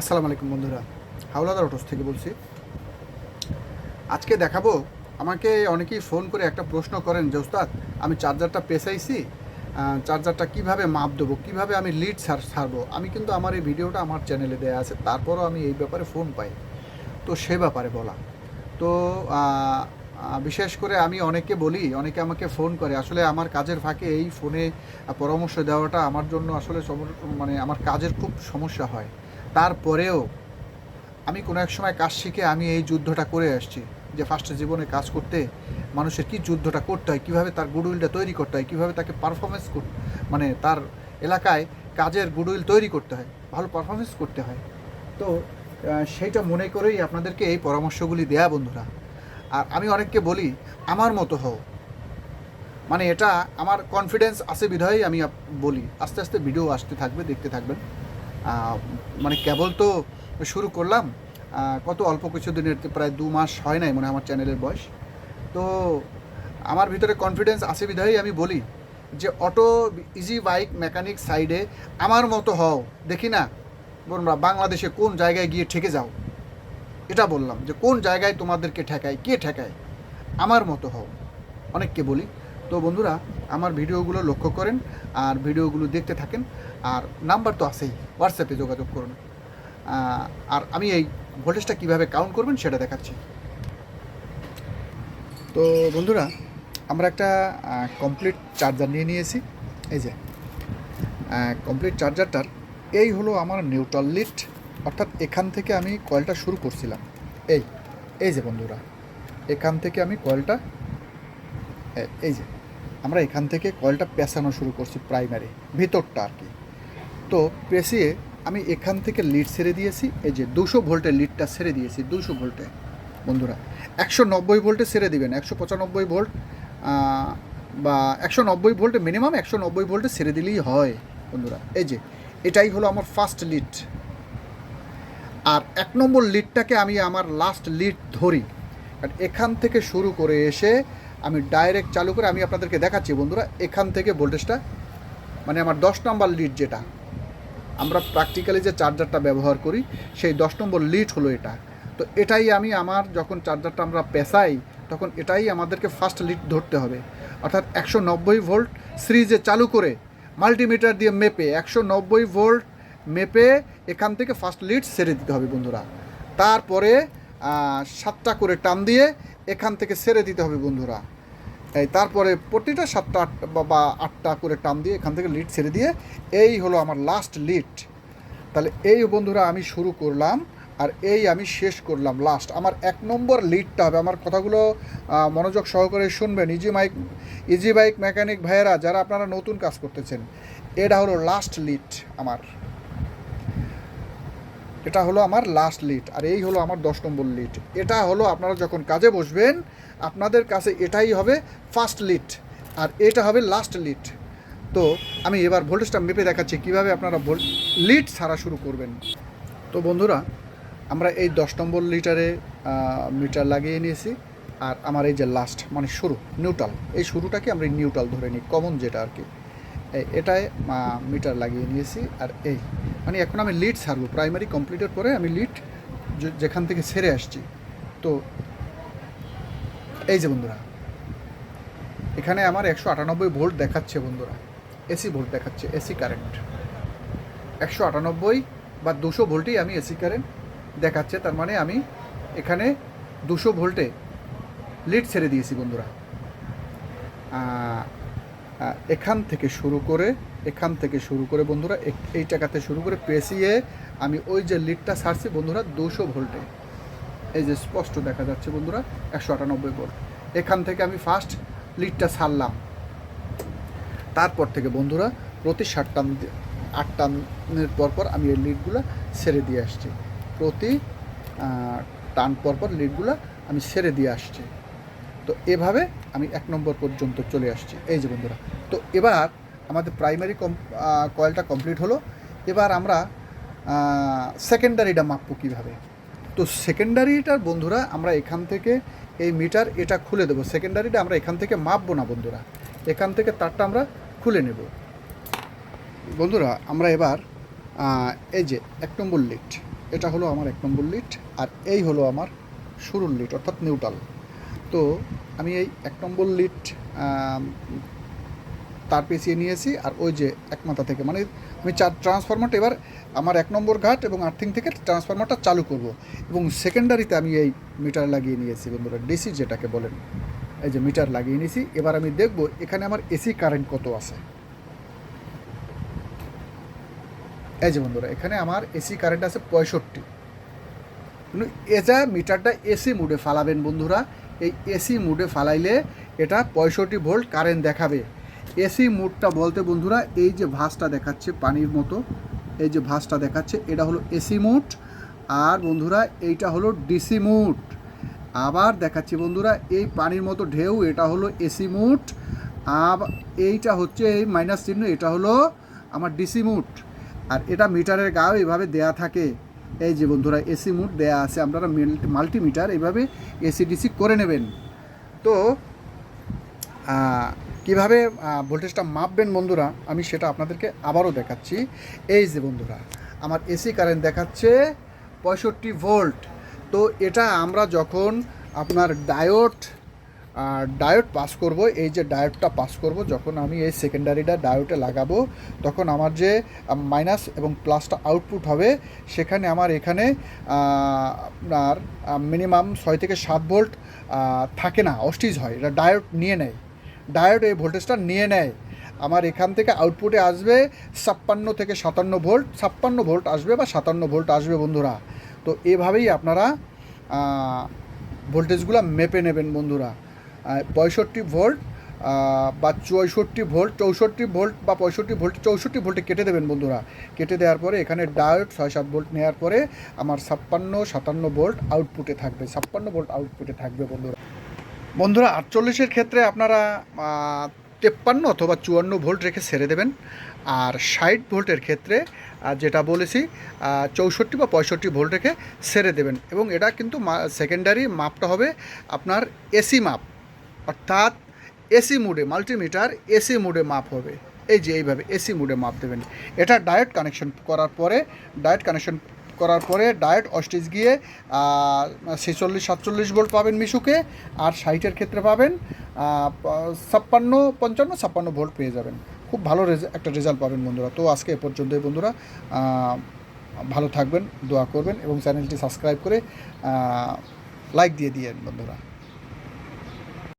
আসসালামু আলাইকুম বন্ধুরা। হাওলাদার অটোস থেকে বলছি। আজকে দেখাবো আমাকে অনেকেই ফোন করে একটা প্রশ্ন করেন যে ওস্তাদ আমি চার্জারটা পেছাইছি আহ, চার্জারটা কীভাবে মাপ দেবো? কীভাবে আমি লিড সার ছাড়বো আমি কিন্তু আমার এই ভিডিওটা আমার চ্যানেলে দেওয়া আছে তারপরও আমি এই ব্যাপারে ফোন পাই। তো সে ব্যাপারে বলা। তো বিশেষ করে আমি অনেকে বলি অনেকে আমাকে ফোন করে আসলে আমার কাজের ফাঁকে এই ফোনে পরামর্শ দেওয়াটা আমার জন্য আসলে মানে আমার কাজের খুব সমস্যা হয়। তারপরেও আমি কোনো এক সময় কাজ শিখে আমি এই যুদ্ধটা করে আসছি, যে ফার্স্টে জীবনে কাজ করতে মানুষের কি যুদ্ধটা করতে হয়, কীভাবে তার গুডউইলটা তৈরি করতে হয়, কীভাবে তাকে পারফরমেন্স মানে তার এলাকায় কাজের গুডউইল তৈরি করতে হয়, ভালো পারফরমেন্স করতে হয়। তো সেইটা মনে করেই আপনাদেরকে এই পরামর্শগুলি দেয়া বন্ধুরা। আর আমি অনেককে বলি, আমার মতো হও। মানে এটা আমার কনফিডেন্স আছে বিধায় আমি বলি। আস্তে আস্তে ভিডিও আসতে থাকবে, দেখতে থাকবেন। মানে কেবল তো শুরু করলাম কত অল্প কিছু দিনের প্রায় দু মাস হয় নাই মনে আমার চ্যানেলের বয়স। তো আমার ভিতরে কনফিডেন্স আছে বিধায় আমি বলি যে অটো ইজি বাইক মেকানিক সাইডে আমার মতো হও, দেখি না বলুন বাংলাদেশে কোন জায়গায় গিয়ে ঠেকে যাও। এটা বললাম যে কোন জায়গায় তোমাদেরকে ঠেকায়, কে ঠেকায়? আমার মতো হও, অনেককে বলি। তো বন্ধুরা আমার ভিডিওগুলো লক্ষ্য করেন আর ভিডিওগুলো দেখতে থাকেন। আর নাম্বার তো আছেই হোয়াটসঅ্যাপে যোগাযোগ করুন। আর আমি এই ভোল্টেজটা কীভাবে কাউন্ট করবেন সেটা দেখাচ্ছি। তো বন্ধুরা, আমরা একটা কমপ্লিট চার্জার নিয়ে নিয়েছি। এই যে কমপ্লিট চার্জারটার এই হলো আমার নিউট্রাল লিট অর্থাৎ এখান থেকে আমি কয়েলটা শুরু করছিলাম। এই এই যে বন্ধুরা, এখান থেকে আমি কয়েলটা এই যে আমরা এখান থেকে কয়েলটা পেঁচানো শুরু করছি প্রাইমারি ভিতরটা আর কি। তো পেঁচিয়ে আমি এখান থেকে লিড ছেড়ে দিয়েছি, এই যে দুশো ভোল্টের লিডটা ছেড়ে দিয়েছি, দুশো ভোল্টে। বন্ধুরা, একশো নব্বই ভোল্টে ছেড়ে দিবেন, একশো পঁচানব্বই ভোল্ট বা একশো নব্বই ভোল্টে মিনিমাম একশো নব্বই ভোল্টে ছেড়ে দিলেই হয়, বন্ধুরা। এই যে, এটাই হলো আমার ফার্স্ট লিড আর এক নম্বর লিডটাকে আমি আমার লাস্ট লিড ধরি। কারণ এখান থেকে শুরু করে এসে আমি ডাইরেক্ট চালু করে আমি আপনাদেরকে দেখাচ্ছি বন্ধুরা, এখান থেকে ভোল্টেজটা মানে আমার দশ নম্বর লিড যেটা, আমরা প্র্যাকটিক্যালি যে চার্জারটা ব্যবহার করি, সেই দশ নম্বর লিড হলো এটা। তো এটাই আমি আমার যখন চার্জারটা আমরা পেশাই, তখন এটাই আমাদেরকে ফার্স্ট লিড ধরতে হবে। অর্থাৎ একশো নব্বই ভোল্ট সিরিজে চালু করে মাল্টিমিটার দিয়ে মেপে, একশো নব্বই ভোল্ট মেপে এখান থেকে ফার্স্ট লিড সেরে দিতে হবে বন্ধুরা। তারপরে সাতটা করে টান দিয়ে এখান থেকে সেরে দিতে হবে বন্ধুরা। তারপরে প্রতিটা সাতটা আটটা বা- আটটা করে টান দিয়ে এখান থেকে লিড ছেড়ে দিয়ে এই হলো আমার লাস্ট লিড তাহলে এই বন্ধুরা আমি শুরু করলাম আর এই আমি শেষ করলাম লাস্ট আমার এক নম্বর লিডটা হবে। আমার কথাগুলো মনোযোগ সহকারে শুনবেন। Easy mike easy bike mechanic ভাইয়েরা, যারা আপনারা নতুন কাজ করতেছেন, এটা হলো লাস্ট লিড আমার। এটা হলো আমার লাস্ট লিড আর এই হলো আমার দশ নম্বর লিড এটা হলো আপনারা যখন কাজে বসবেন, আপনাদের কাছে এটাই হবে ফার্স্ট লিড আর এটা হবে লাস্ট লিড তো আমি এবার ভোল্টেজটা মেপে দেখাচ্ছি, কীভাবে আপনারা ভোল লিড ছাড়া শুরু করবেন। তো বন্ধুরা, আমরা এই দশ নম্বর লিটারে মিটার লাগিয়ে নিয়েছি, আর আমার এই যে লাস্ট মানে শুরু নিউট্রাল এই শুরুটাকে আমরা নিউট্রাল ধরে নিই কমন যেটা আর কি। এটায় মিটার লাগিয়ে নিয়েছি, আর এই মানে এখন আমি লিড ছাড়বো প্রাইমারি কমপ্লিটের পরে আমি লিড যেখান থেকে ছেড়ে আসছি। তো, এই যে বন্ধুরা, এখানে আমার একশো আটানব্বই ভোল্ট দেখাচ্ছে বন্ধুরা, এসি ভোল্ট দেখাচ্ছে, এসি কারেন্ট একশো আটানব্বই বা দুশো ভোল্টেই আমি এসি কারেন্ট দেখাচ্ছে, তার মানে আমি এখানে দুশো ভোল্টে লিড ছেড়ে দিয়েছি বন্ধুরা। এখান থেকে শুরু করে, এখান থেকে শুরু করে বন্ধুরা এই টাকাতে শুরু করে পেঁচিয়ে আমি ওই যে লিডটা ছাড়ছি বন্ধুরা দুশো ভোল্টে। এই যে স্পষ্ট দেখা যাচ্ছে বন্ধুরা, একশো আটানব্বই ভোল্ট। এখান থেকে আমি ফার্স্ট লিডটা ছাড়লাম। তারপর থেকে বন্ধুরা প্রতি ষাট টান আট টানের পর পর আমি এই লিডগুলো ছেড়ে দিয়ে আসছি। প্রতি টান পর পর লিডগুলো আমি ছেড়ে দিয়ে আসছি। তো এভাবে আমি এক নম্বর পর্যন্ত চলে আসছি। এই যে বন্ধুরা, তো এবার আমাদের প্রাইমারি কম কয়েলটা কমপ্লিট হলো। এবার আমরা সেকেন্ডারিটা মাপবো কীভাবে? তো সেকেন্ডারিটার বন্ধুরা, আমরা এখান থেকে এই মিটার এটা খুলে দেবো। সেকেন্ডারিটা আমরা এখান থেকে মাপবো না বন্ধুরা। এখান থেকে তারটা আমরা খুলে নেব। বন্ধুরা, আমরা এবার এই যে এক নম্বর লিট এটা হলো আমার এক নম্বর লিট আর এই হলো আমার শুরুর লিট অর্থাৎ নিউট্রাল তো আমি এই এক নম্বর লিট তার পেঁচিয়ে নিয়েছি আর ওই যে এক মাথা থেকে। মানে আমি চার ট্রান্সফরমারটা এবার আমার এক নম্বর ঘাট এবং আর্থিং থেকে ট্রান্সফরমারটা চালু করব। এবং সেকেন্ডারিতে আমি এই মিটার লাগিয়ে নিয়েছি বন্ধুরা ডিসি যেটাকে বলেন। এই যে মিটার লাগিয়ে নিয়েছি, এবার আমি দেখব এখানে আমার এসি কারেন্ট কত আছে। এই যে বন্ধুরা, এখানে আমার এসি কারেন্ট আছে পঁয়ষট্টি। কিন্তু এটা মিটারটা এসি মুডে ফালাবেন বন্ধুরা এই এসি মুডে ফালাইলে এটা পঁয়ষট্টি ভোল্ট কারেন্ট দেখাবে। এসি মুডটা বলতে বন্ধুরা, এই যে ভাঁজটা দেখাচ্ছে পানির মতো, এই যে ভাঁজটা দেখাচ্ছে, এটা হলো এসি মুড। আর বন্ধুরা, এইটা হলো ডিসি মুড। আবার দেখাচ্ছি বন্ধুরা, এই পানির মতো ঢেউ, এটা হলো এসি মুড। আবার এইটা হচ্ছে এই মাইনাস চিহ্ন, এটা হলো আমার ডিসি মুড। আর এটা মিটারের গাও এভাবে দেয়া থাকে। এই যে বন্ধুরা, এসি মুড দেয়া আছে, আপনারা মাল্টিমিটার এইভাবে এসি ডিসি করে নেবেন। তো কীভাবে ভোল্টেজটা মাপবেন বন্ধুরা, আমি সেটা আপনাদেরকে আবারও দেখাচ্ছি। এই যে বন্ধুরা, আমার এসি কারেন্ট দেখাচ্ছে পঁয়ষট্টি ভোল্ট তো এটা আমরা যখন আপনার ডায়োড ডায়োড পাস করব, এই যে ডায়োডটা পাস করব, যখন আমি এই সেকেন্ডারিটা ডায়োডে লাগাবো, তখন আমার যে মাইনাস এবং প্লাসটা আউটপুট হবে, সেখানে আমার এখানে আপনার মিনিমাম ছয় থেকে সাত ভোল্ট থাকে না, অস্টিজ হয়, এটা ডায়োড নিয়ে নেয়। ডায়োড এই ভোল্টেজটা নিয়ে নেয়। আমার এখান থেকে আউটপুটে আসবে ছাপ্পান্ন থেকে সাতান্ন ভোল্ট, ছাপ্পান্ন ভোল্ট আসবে বা সাতান্ন ভোল্ট আসবে বন্ধুরা। তো এভাবেই আপনারা ভোল্টেজগুলো মেপে নেবেন বন্ধুরা। পঁয়ষট্টি ভোল্ট বা চৌষট্টি ভোল্ট চৌষট্টি ভোল্ট বা পঁয়ষট্টি ভোল্ট, চৌষট্টি ভোল্টে কেটে দেবেন বন্ধুরা। কেটে দেওয়ার পরে এখানে ডায়োড ছয় সাত ভোল্ট নেওয়ার পরে আমার ছাপ্পান্ন, সাতান্ন ভোল্ট আউটপুটে থাকবে। ছাপ্পান্ন ভোল্ট আউটপুটে থাকবে বন্ধুরা। বন্ধুরা, আটচল্লিশের ক্ষেত্রে আপনারা তেপ্পান্ন অথবা চুয়ান্ন ভোল্ট রেখে ছেড়ে দেবেন। আর ষাট ভোল্টের ক্ষেত্রে যেটা বলেছি চৌষট্টি বা পঁয়ষট্টি ভোল্ট রেখে ছেড়ে দেবেন। এবং এটা কিন্তু সেকেন্ডারি মাপটা হবে আপনার এসি মাপ। অর্থাৎ এসি মুডে, মাল্টিমিটার এসি মুডে মাপ হবে। এই যে এইভাবে এসি মুডে মাপ দেবেন। এটা ডায়েট কানেকশন করার পরে ডায়েট কানেকশন করার পরে ডায়েট অস্টিজ গিয়ে ছেচল্লিশ, সাতচল্লিশ ভোল্ট পাবেন মিশুকে, আর ষাটের ক্ষেত্রে পাবেন ছাপ্পান্ন, পঞ্চান্ন, ছাপ্পান্ন ভোল্ট পেয়ে যাবেন। খুব ভালো একটা রেজাল্ট পাবেন বন্ধুরা। তো আজকে এ পর্যন্তই বন্ধুরা। ভালো থাকবেন, দোয়া করবেন এবং চ্যানেলটি সাবস্ক্রাইব করে লাইক দিয়ে দিয়েন বন্ধুরা।